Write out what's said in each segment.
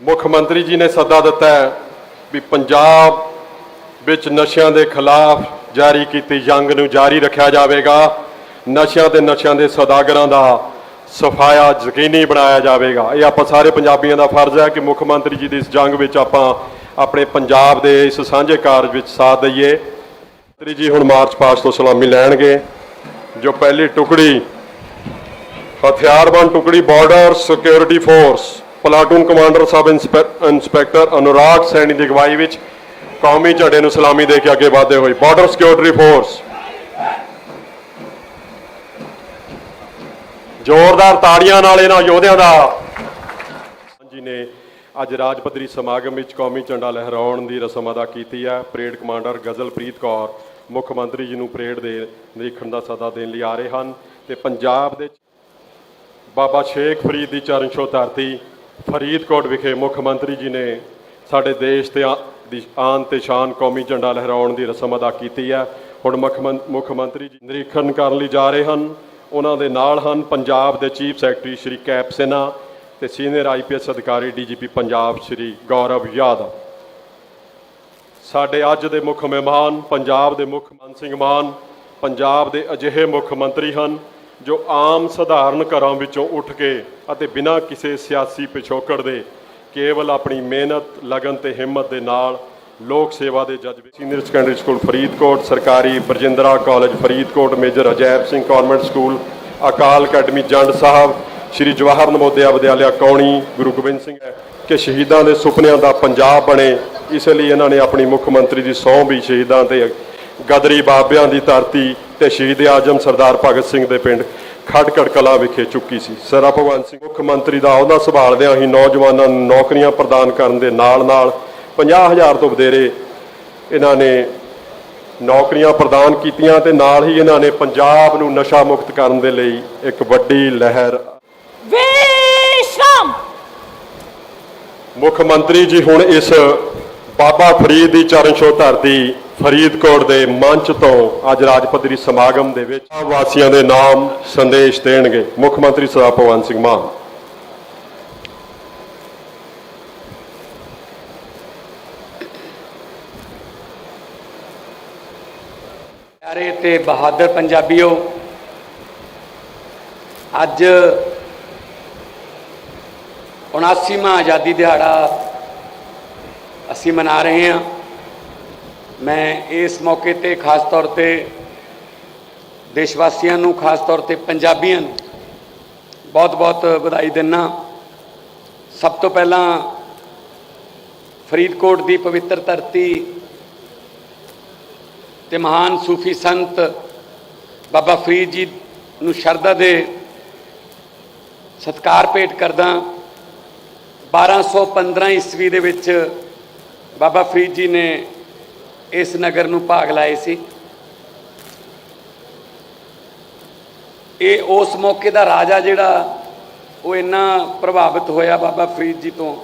ਮੁੱਖ ਮੰਤਰੀ ਜੀ ਨੇ ਸੱਦਾ ਦਿੱਤਾ ਹੈ ਵੀ ਪੰਜਾਬ ਵਿੱਚ ਨਸ਼ਿਆਂ ਦੇ ਖਿਲਾਫ ਜਾਰੀ ਕੀਤੀ ਜੰਗ ਨੂੰ ਜਾਰੀ ਰੱਖਿਆ ਜਾਵੇਗਾ। ਨਸ਼ਿਆਂ ਤੇ ਨਸ਼ਿਆਂ ਦੇ ਸੌਦਾਗਰਾਂ ਦਾ ਸਫਾਇਆ ਯਕੀਨੀ ਬਣਾਇਆ ਜਾਵੇਗਾ। ਇਹ ਆਪਾਂ ਸਾਰੇ ਪੰਜਾਬੀਆਂ ਦਾ ਫਰਜ਼ ਹੈ ਕਿ ਮੁੱਖ ਮੰਤਰੀ ਜੀ ਦੀ ਇਸ ਜੰਗ ਵਿੱਚ ਆਪਾਂ ਆਪਣੇ ਪੰਜਾਬ ਦੇ ਇਸ ਸਾਂਝੇ ਕਾਰਜ ਵਿੱਚ ਸਾਥ ਦਈਏ। ਮੰਤਰੀ ਜੀ ਹੁਣ ਮਾਰਚ ਪਾਸਟ ਤੋਂ ਸਲਾਮੀ ਲੈਣਗੇ। ਜੋ ਪਹਿਲੀ ਟੁਕੜੀ, ਹਥਿਆਰਬੰਦ ਟੁਕੜੀ border security force platoon commander sub inspector- inspector Anurag Saini ਦੀ ਅਗਵਾਈ ਵਿੱਚ ਕੌਮੀ ਝੰਡੇ ਨੂੰ ਸਲਾਮੀ ਦੇ ਕੇ ਅੱਗੇ ਵਧਦੇ ਹੋਏ ਬਾਰਡਰ ਸਿਕਿਉਰਿਟੀ ਫੋਰਸ। ਜ਼ੋਰਦਾਰ ਤਾੜੀਆਂ ਨਾਲ ਇਹਨਾਂ ਯੋਧਿਆਂ ਦਾ ਜੀ ਨੇ ਅੱਜ ਰਾਜ ਪੱਧਰੀ ਸਮਾਗਮ ਵਿੱਚ ਕੌਮੀ ਝੰਡਾ ਲਹਿਰਾਉਣ ਦੀ ਰਸਮ ਅਦਾ ਕੀਤੀ ਹੈ। ਪਰੇਡ ਕਮਾਂਡਰ ਗਜ਼ਲਪ੍ਰੀਤ ਕੌਰ ਮੁੱਖ ਮੰਤਰੀ ਜੀ ਨੂੰ ਪਰੇਡ ਦੇ ਨਿਰੀਖਣ ਦਾ ਸੱਦਾ ਦੇਣ ਲਈ ਆ ਰਹੇ ਹਨ ਤੇ ਪੰਜਾਬ ਦੇ ਬਾਬਾ ਸ਼ੇਖ ਫਰੀਦ ਦੀ ਚਰਨ ਛੋਹ ਧਰਤੀ ਫਰੀਦਕੋਟ ਵਿਖੇ ਮੁੱਖ ਮੰਤਰੀ ਜੀ ਨੇ ਸਾਡੇ ਦੇਸ਼ ਤੇ ਆ- ਦੀ ਆਨ ਤੇ ਸ਼ਾਨ ਕੌਮੀ ਝੰਡਾ ਲਹਿਰਾਉਣ ਦੀ ਰਸਮ ਅਦਾ ਕੀਤੀ ਹੈ। ਹੁਣ ਮੁੱਖ ਮੰਤਰੀ ਜੀ ਨਿਰੀਖਣ ਕਰਨ ਲਈ ਜਾ ਰਹੇ ਹਨ। ਉਹਨਾਂ ਦੇ ਨਾਲ ਹਨ ਪੰਜਾਬ ਦੇ ਚੀਫ ਸੈਕਟਰੀ ਸ਼੍ਰੀ ਕੈਪ ਸਿਨਹਾ ਤੇ ਸੀਨੀਅਰ ਆਈਪੀਐਸ ਅਧਿਕਾਰੀ ਡੀਜੀਪੀ ਪੰਜਾਬ ਸ਼੍ਰੀ ਗੌਰਵ ਯਾਦਵ। ਸਾਡੇ ਅੱਜ ਦੇ ਮੁੱਖ ਮਹਿਮਾਨ ਪੰਜਾਬ ਦੇ ਮੁੱਖ ਮਨ ਸਿੰਘ ਮਾਨ, ਪੰਜਾਬ ਦੇ ਅਜਿਹੇ ਮੁੱਖ ਮੰਤਰੀ ਹਨ ਜੋ ਆਮ ਸਧਾਰਨ ਘਰਾਂ ਵਿੱਚੋਂ ਉੱਠ ਕੇ ਅਤੇ ਬਿਨਾਂ ਕਿਸੇ ਸਿਆਸੀ ਪਿਛੋਕੜ ਦੇ ਕੇਵਲ ਆਪਣੀ ਮਿਹਨਤ, ਲਗਨ ਤੇ ਹਿੰਮਤ ਦੇ ਨਾਲ ਲੋਕ ਸੇਵਾ ਦੇ ਜਜ਼ਬੇ ਸੀਨੀਅਰ ਸੈਕੰਡਰੀ ਸਕੂਲ ਫਰੀਦਕੋਟ, ਸਰਕਾਰੀ Barjindra college Faridkot major Ajaib Singh convent school Akal academy Jand Sahib, Shri Jawahar Navodaya Vidyalaya Kauni, Guru Gobind Singh ਹੈ ਕਿ ਸ਼ਹੀਦਾਂ ਦੇ ਸੁਪਨਿਆਂ ਦਾ ਪੰਜਾਬ ਬਣੇ, ਇਸ ਲਈ ਇਹਨਾਂ ਨੇ ਆਪਣੀ ਮੁੱਖ ਮੰਤਰੀ ਦੀ ਸਹੁੰ ਵੀ ਸ਼ਹੀਦਾਂ ਤੇ ਗਦਰੀ ਬਾਬਿਆਂ ਦੀ ਧਰਤੀ ਤੇ ਸ਼ਹੀਦ ਆਜਮ ਸਰਦਾਰ ਭਗਤ ਸਿੰਘ ਦੇ ਪਿੰਡ ਖਟਕੜ ਕਲਾ ਵਿਖੇ ਚੁੱਕੀ ਸੀ। ਸਰਾ ਭਗਵੰਤ ਸਿੰਘ ਮੁੱਖ ਮੰਤਰੀ ਦਾ ਅਹੁਦਾ ਸੰਭਾਲਦਿਆਂ ਹੀ ਨੌਜਵਾਨਾਂ ਨੂੰ ਨੌਕਰੀਆਂ ਪ੍ਰਦਾਨ ਕਰਨ ਦੇ ਨਾਲ-ਨਾਲ 50000 ਤੋਂ ਵਧੇਰੇ ਇਹਨਾਂ ਨੇ ਨੌਕਰੀਆਂ ਪ੍ਰਦਾਨ ਕੀਤੀਆਂ ਤੇ ਨਾਲ ਹੀ ਇਹਨਾਂ ਨੇ ਪੰਜਾਬ ਨੂੰ ਨਸ਼ਾ ਮੁਕਤ ਕਰਨ ਦੇ ਲਈ ਇੱਕ ਵੱਡੀ ਲਹਿਰ ਵਿਸ਼ਰਾਮ ਮੁੱਖ ਮੰਤਰੀ ਜੀ ਹੁਣ ਇਸ ਬਾਬਾ ਫਰੀਦ ਦੀ ਚਰਨ ਛੋਹ ਧਰਤੀ ਫਰੀਦਕੋਟ ਦੇ ਮੰਚ ਤੋਂ ਅੱਜ ਰਾਜ ਪੱਧਰੀ ਸਮਾਗਮ ਦੇ ਵਿੱਚ ਵਾਸੀਆਂ ਦੇ ਨਾਮ ਸੰਦੇਸ਼ ਦੇਣਗੇ ਮੁੱਖ ਮੰਤਰੀ ਸਰਦਾਰ ਭਗਵੰਤ ਸਿੰਘ ਮਾਨ। ਪਿਆਰੇ ਤੇ ਬਹਾਦਰ ਪੰਜਾਬੀਓ, ਅੱਜ 79ਵਾਂ ਆਜ਼ਾਦੀ ਦਿਹਾੜਾ ਅਸੀਂ ਮਨਾ ਰਹੇ ਹਾਂ। ਮੈਂ ਇਸ ਮੌਕੇ ਤੇ ਖਾਸ ਤੌਰ ਤੇ ਦੇਸ਼ ਵਾਸੀਆਂ ਨੂੰ, ਖਾਸ ਤੌਰ ਤੇ ਪੰਜਾਬੀਆਂ ਨੂੰ ਬਹੁਤ-ਬਹੁਤ ਵਧਾਈ ਦਿੰਨਾ। ਸਭ ਤੋਂ ਪਹਿਲਾਂ ਫਰੀਦਕੋਟ ਦੀ ਪਵਿੱਤਰ ਧਰਤੀ ਤੇ ਮਹਾਨ ਸੂਫੀ ਸੰਤ ਬਾਬਾ ਫਰੀਦ ਜੀ ਨੂੰ ਸ਼ਰਧਾ ਦੇ ਸਤਕਾਰ ਭੇਟ ਕਰਦਾ। 1215 ਈਸਵੀ ਦੇ ਵਿੱਚ ਬਾਬਾ ਫਰੀਦ ਜੀ ਨੇ ਇਸ ਨਗਰ ਨੂੰ ਭਾਗ ਲਾਏ ਸੀ। ਇਹ ਉਸ ਮੌਕੇ ਦਾ ਰਾਜਾ ਜਿਹੜਾ ਉਹ ਇੰਨਾ ਪ੍ਰਭਾਵਿਤ ਹੋਇਆ ਬਾਬਾ ਫਰੀਦ ਜੀ ਤੋਂ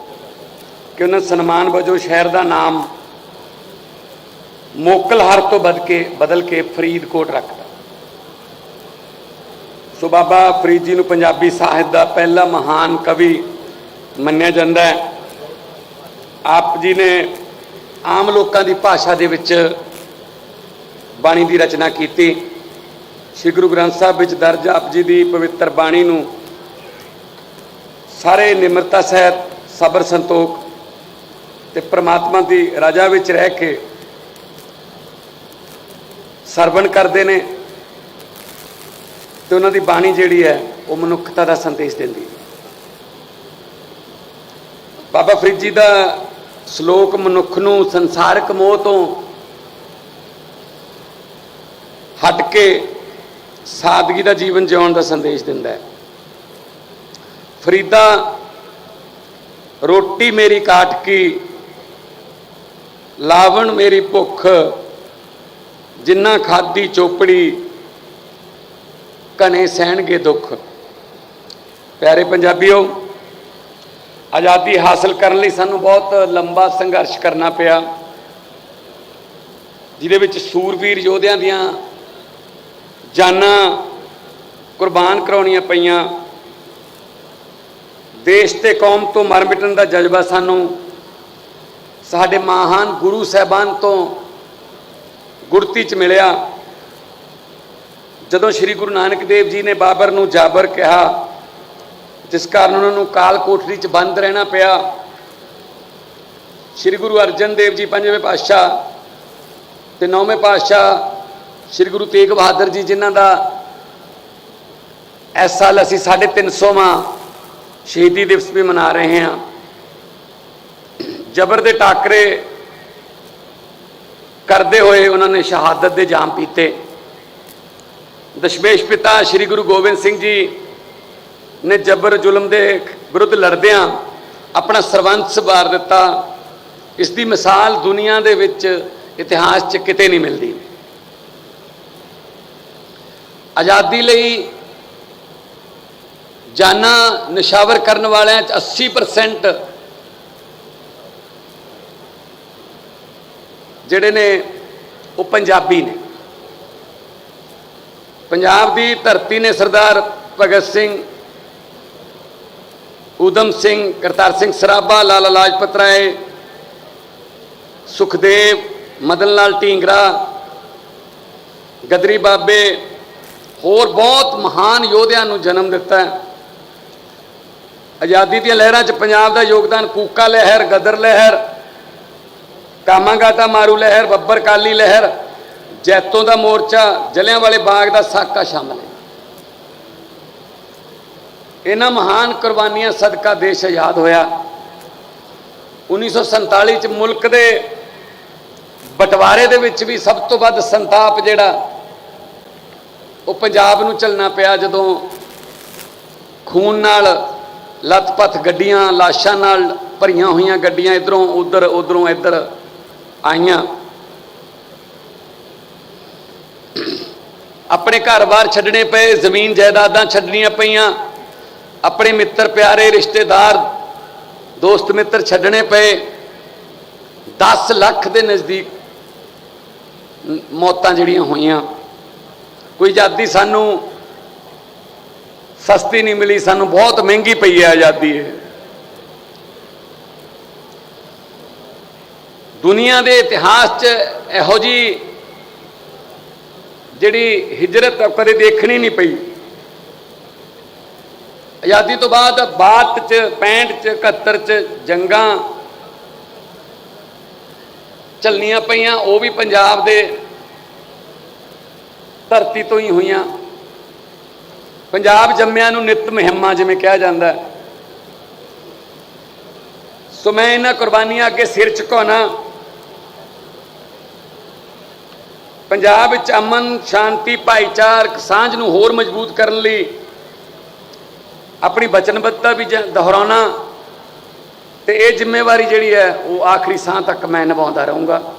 ਕਿ ਉਹਨਾਂ ਸਨਮਾਨ ਵਜੋਂ ਸ਼ਹਿਰ ਦਾ ਨਾਮ ਮੋਕਲਹਰ ਤੋਂ ਬਦ ਕੇ, ਬਦਲ ਕੇ ਫਰੀਦਕੋਟ ਰੱਖਦਾ ਸੋ ਬਾਬਾ ਫਰੀਦ ਜੀ ਨੂੰ ਪੰਜਾਬੀ ਸਾਹਿਤ ਦਾ ਪਹਿਲਾ ਮਹਾਨ ਕਵੀ ਮੰਨਿਆ ਜਾਂਦਾ ਹੈ। ਆਪ ਜੀ ਨੇ ਆਮ ਲੋਕਾਂ ਦੀ ਭਾਸ਼ਾ ਦੇ ਵਿੱਚ ਬਾਣੀ ਦੀ ਰਚਨਾ ਕੀਤੀ। ਸ੍ਰੀ ਗੁਰੂ ਗ੍ਰੰਥ ਸਾਹਿਬ ਵਿੱਚ ਦਰਜ ਆਪ ਜੀ ਦੀ ਪਵਿੱਤਰ ਬਾਣੀ ਨੂੰ ਸਾਰੇ ਨਿਮਰਤਾ ਸਹਿਤ ਸਬਰ ਸੰਤੋਖ ਤੇ ਪ੍ਰਮਾਤਮਾ ਦੀ ਰਾਜਾ ਵਿੱਚ ਰਹਿ ਕੇ ਸਰਵਣ ਕਰਦੇ ਨੇ ਤੇ ਉਹਨਾਂ ਦੀ ਬਾਣੀ ਜਿਹੜੀ ਹੈ ਉਹ ਮਨੁੱਖਤਾ ਦਾ ਸੰਦੇਸ਼ ਦਿੰਦੀ ਹੈ। ਬਾਬਾ ਫਰੀਦ ਜੀ ਦਾ ਸ਼ਲੋਕ ਮਨੁੱਖ ਨੂੰ ਸੰਸਾਰਕ ਮੋਹ ਤੋਂ ਹਟ ਕੇ ਸਾਦਗੀ ਦਾ ਜੀਵਨ ਜਿਉਣ ਦਾ ਸੰਦੇਸ਼ ਦਿੰਦਾ ਹੈ। ਫਰੀਦਾ, ਰੋਟੀ ਮੇਰੀ ਕਾਟ ਕੀ, ਲਾਵਣ ਮੇਰੀ ਭੁੱਖ, ਜਿੰਨਾ ਖਾਦੀ ਚੋਪੜੀ ਕਨੇ ਸਹਿਣਗੇ ਦੁੱਖ। ਪਿਆਰੇ ਪੰਜਾਬੀਓ ਆਜ਼ਾਦੀ ਹਾਸਲ ਕਰਨ ਲਈ ਸਾਨੂੰ ਬਹੁਤ ਲੰਬਾ ਸੰਘਰਸ਼ ਕਰਨਾ ਪਿਆ। ਜਿਹਦੇ ਵਿੱਚ ਸੂਰਵੀਰ ਯੋਧਿਆਂ ਦੀਆਂ ਜਾਨਾਂ ਕੁਰਬਾਨ ਕਰਾਉਣੀਆਂ ਪਈਆਂ। ਦੇਸ਼ ਤੇ ਕੌਮ ਤੋਂ ਮਰ ਮਿਟਣ ਦਾ ਜਜ਼ਬਾ ਸਾਨੂੰ ਸਾਡੇ ਮਹਾਨ ਗੁਰੂ ਸਾਹਿਬਾਨ ਤੋਂ ਗੁਰਤੀ ਚ ਮਿਲਿਆ। ਜਦੋਂ ਸ੍ਰੀ ਗੁਰੂ ਨਾਨਕ ਦੇਵ ਜੀ ਨੇ ਬਾਬਰ ਨੂੰ ਜਾਬਰ ਕਿਹਾ ਜਿਸ ਕਾਰਨ ਉਹਨਾਂ ਨੂੰ ਕਾਲ ਕੋਠੜੀ ਚ ਬੰਦ ਰਹਿਣਾ ਪਿਆ। ਸ੍ਰੀ ਗੁਰੂ ਅਰਜਨ ਦੇਵ ਜੀ ਪੰਜਵੇਂ ਪਾਤਸ਼ਾਹ ਤੇ ਨੌਵੇਂ ਪਾਤਸ਼ਾਹ ਸ੍ਰੀ ਗੁਰੂ ਤੇਗ ਬਹਾਦਰ ਜੀ, ਜਿਨ੍ਹਾਂ ਦਾ ਇਸ ਸਾਲ ਅਸੀਂ 350ਵਾਂ ਸ਼ਹੀਦੀ ਦਿਵਸ ਵੀ ਮਨਾ ਰਹੇ ਹਾਂ। ਜਬਰ ਦੇ ਟਾਕਰੇ ਕਰਦੇ ਹੋਏ ਉਹਨਾਂ ਨੇ ਸ਼ਹਾਦਤ ਦੇ ਜਾਮ ਪੀਤੇ। ਦਸ਼ਮੇਸ਼ ਪਿਤਾ ਸ੍ਰੀ ਗੁਰੂ ਗੋਬਿੰਦ ਸਿੰਘ ਜੀ ਨੇ ਜਬਰ ਜ਼ੁਲਮ ਦੇ ਵਿਰੁੱਧ ਲੜਦਿਆਂ ਆਪਣਾ ਸਰਵੰਸ ਵਾਰ ਦਿੱਤਾ। ਇਸ ਦੀ ਮਿਸਾਲ ਦੁਨੀਆ ਦੇ ਵਿੱਚ ਇਤਿਹਾਸ 'ਚ ਕਿਤੇ ਨਹੀਂ ਮਿਲਦੀ। ਆਜ਼ਾਦੀ ਲਈ ਜਾਨਾਂ ਨਿਸ਼ਾਵਰ ਕਰਨ ਵਾਲਿਆਂ 'ਚ 80% ਜਿਹੜੇ ਨੇ ਉਹ ਪੰਜਾਬੀ ਨੇ। ਪੰਜਾਬ ਦੀ ਧਰਤੀ ਨੇ ਸਰਦਾਰ ਭਗਤ ਸਿੰਘ ਊਧਮ ਸਿੰਘ, ਕਰਤਾਰ ਸਿੰਘ ਸਰਾਭਾ, ਲਾਲਾ ਲਾਜਪਤ ਰਾਏ, ਸੁਖਦੇਵ, ਮਦਨ ਲਾਲ ਢੀਂਗਰਾ, ਗਦਰੀ ਬਾਬੇ, ਹੋਰ ਬਹੁਤ ਮਹਾਨ ਯੋਧਿਆਂ ਨੂੰ ਜਨਮ ਦਿੱਤਾ ਹੈ। ਆਜ਼ਾਦੀ ਦੀਆਂ ਲਹਿਰਾਂ 'ਚ ਪੰਜਾਬ ਦਾ ਯੋਗਦਾਨ ਕੂਕਾ ਲਹਿਰ, ਗਦਰ ਲਹਿਰ, ਕਾਮਾਗਾਟਾ ਮਾਰੂ ਲਹਿਰ, ਬੱਬਰ ਕਾਲੀ ਲਹਿਰ, ਜੈਤੋਂ ਦਾ ਮੋਰਚਾ ਜਲਿਆਂ ਵਾਲੇ ਬਾਗ ਦਾ ਸਾਕਾ ਸ਼ਾਮਲ ਹੈ। ਇਹਨਾਂ ਮਹਾਨ ਕੁਰਬਾਨੀਆਂ ਸਦਕਾ ਦੇਸ਼ ਆਜ਼ਾਦ ਹੋਇਆ। 1947 ਚ ਮੁਲਕ ਦੇ ਬਟਵਾਰੇ ਦੇ ਵਿੱਚ ਵੀ ਸਭ ਤੋਂ ਵੱਧ ਸੰਤਾਪ ਜਿਹੜਾ, ਉਹ ਪੰਜਾਬ ਨੂੰ ਚੱਲਣਾ ਪਿਆ ਜਦੋਂ ਖੂਨ ਨਾਲ ਲੱਤ-ਪੱਥ ਗੱਡੀਆਂ, ਲਾਸ਼ਾਂ ਨਾਲ ਭਰੀਆਂ ਹੋਈਆਂ ਗੱਡੀਆਂ ਇਧਰੋਂ ਉਧਰ, ਉਧਰੋਂ ਇੱਧਰ ਆਈਆਂ। ਆਪਣੇ ਘਰ-ਬਾਰ ਛੱਡਣੇ ਪਏ, ਜ਼ਮੀਨ ਜਾਇਦਾਦਾਂ ਛੱਡਣੀਆਂ ਪਈਆਂ। ਆਪਣੇ ਮਿੱਤਰ ਪਿਆਰੇ ਰਿਸ਼ਤੇਦਾਰ, ਦੋਸਤ ਮਿੱਤਰ ਛੱਡਣੇ ਪਏ। 10 ਲੱਖ ਦੇ ਨਜ਼ਦੀਕ ਮੌਤਾਂ ਜਿਹੜੀਆਂ ਹੋਈਆਂ। ਕੋਈ ਆਜ਼ਾਦੀ ਸਾਨੂੰ ਸਸਤੀ ਨਹੀਂ ਮਿਲੀ, ਸਾਨੂੰ ਬਹੁਤ ਮਹਿੰਗੀ ਪਈ ਹੈ ਆਜ਼ਾਦੀ ਇਹ। ਦੁਨੀਆ ਦੇ ਇਤਿਹਾਸ 'ਚ ਇਹੋ ਜੀ ਜਿਹੜੀ ਹਿਜਰਤ ਕਦੇ ਦੇਖਣੀ ਨਹੀਂ ਪਈ। ਆਜ਼ਾਦੀ ਤੋਂ ਬਾਅਦ ਬਾਅਦ ਚ 65 ਚ 71 ਚ ਜੰਗਾਂ ਚੱਲਣੀਆਂ ਪਈਆਂ, ਉਹ ਵੀ ਪੰਜਾਬ ਦੇ ਧਰਤੀ ਤੋਂ ਹੀ ਹੋਈਆਂ। ਪੰਜਾਬ ਜੰਮਿਆਂ ਨੂੰ ਨਿਤ ਮੁਹਿੰਮਾਂ ਜਿਵੇਂ ਕਿਹਾ ਜਾਂਦਾ ਹੈ। ਸੋ ਮੈਂ ਇਹਨਾਂ ਕੁਰਬਾਨੀਆਂ ਅੱਗੇ ਸਿਰ ਝੁਕਾਉਣਾ। ਪੰਜਾਬ ਵਿੱਚ ਅਮਨ, ਸ਼ਾਂਤੀ, ਭਾਈਚਾਰਕ ਸਾਂਝ ਨੂੰ ਹੋਰ ਮਜ਼ਬੂਤ ਕਰਨ ਲਈ ਆਪਣੀ ਵਚਨਬੱਧਤਾ ਵੀ ਜ- ਦੁਹਰਾਉਣਾ ਤੇ ਇਹ ਜ਼ਿੰਮੇਵਾਰੀ ਜਿਹੜੀ ਹੈ, ਉਹ ਆਖਰੀ ਸਾਹ ਤੱਕ ਮੈਂ ਨਿਭਾਉਂਦਾ ਰਹੂੰਗਾ।